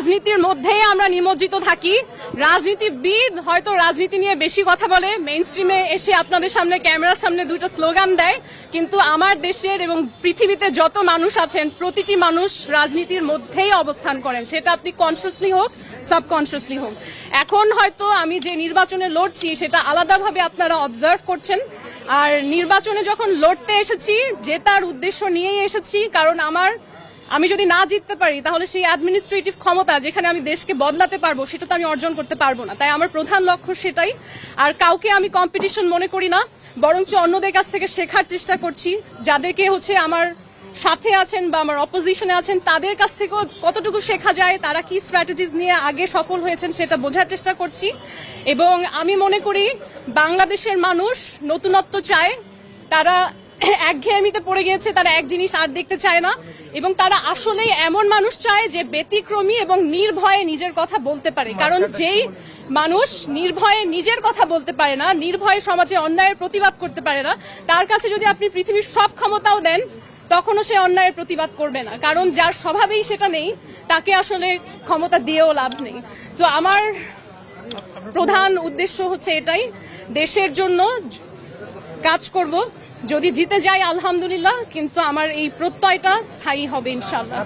রাজনীতির মধ্যেই আমরা নিমজ্জিত থাকি। রাজনীতিবিদ হয়তো রাজনীতি নিয়ে বেশি কথা বলে মেইন স্ট্রিমে এসে আপনাদের সামনে, ক্যামেরার সামনে দুটো স্লোগান দেয়, কিন্তু আমার দেশের এবং পৃথিবীতে যত মানুষ আছেন, প্রতিটি মানুষ রাজনীতির মধ্যেই অবস্থান করেন। সেটা আপনি কনসিয়াসলি হোক সাবকনসিয়াসলি হোক। এখন হয়তো আমি যে নির্বাচনে লড়ছি, সেটা আলাদাভাবে আপনারা অবজার্ভ করছেন। আর নির্বাচনে যখন লড়তে এসেছি জেতার উদ্দেশ্য নিয়েই এসেছি, কারণ আমার আমি যদি না জিততে পারি, তাহলে সেই অ্যাডমিনিস্ট্রেটিভ ক্ষমতা যেখানে আমি দেশকে বদলাতে পারব, সেটা তো আমি অর্জন করতে পারব না। তাই আমার প্রধান লক্ষ্য সেটাই। আর কাউকে আমি কম্পিটিশন মনে করি না, বরঞ্চ অন্যদের কাছ থেকে শেখার চেষ্টা করছি, যাদেরকে হচ্ছে আমার সাথে আছেন বা আমার অপোজিশনে আছেন, তাদের কাছ থেকে কতটুকু শেখা যায়, তারা কি স্ট্র্যাটেজিস নিয়ে আগে সফল হয়েছেন সেটা বোঝার চেষ্টা করছি। এবং আমি মনে করি, বাংলাদেশের মানুষ নতুনত্ব চায়, তারা একঘেয়েমিতে পড়ে গিয়েছে তারা এক জিনিস আর দেখতে চায় না। এবং তারা আসলেই এমন মানুষ চায় যে ব্যতিক্রমী এবং নির্ভয়ে নিজের কথা বলতে পারে। কারণ যেই মানুষ নির্ভয়ে নিজের কথা বলতে পারে না নির্ভয়ে সমাজে অন্যায়ের প্রতিবাদ করতে পারে না তার কাছে যদি আপনি পৃথিবীর সব ক্ষমতাও দেন তখনও সে অন্যায়ের প্রতিবাদ করবে না। কারণ যার স্বভাবেই সেটা নেই তাকে আসলে ক্ষমতা দিয়েও লাভ নেই। তো আমার প্রধান উদ্দেশ্য হচ্ছে এটাই দেশের জন্য কাজ করব যদি জিতে যাই আলহামদুলিল্লাহ কিন্তু আমার এই প্রত্যয়টা স্থায়ী হবে ইনশাল্লাহ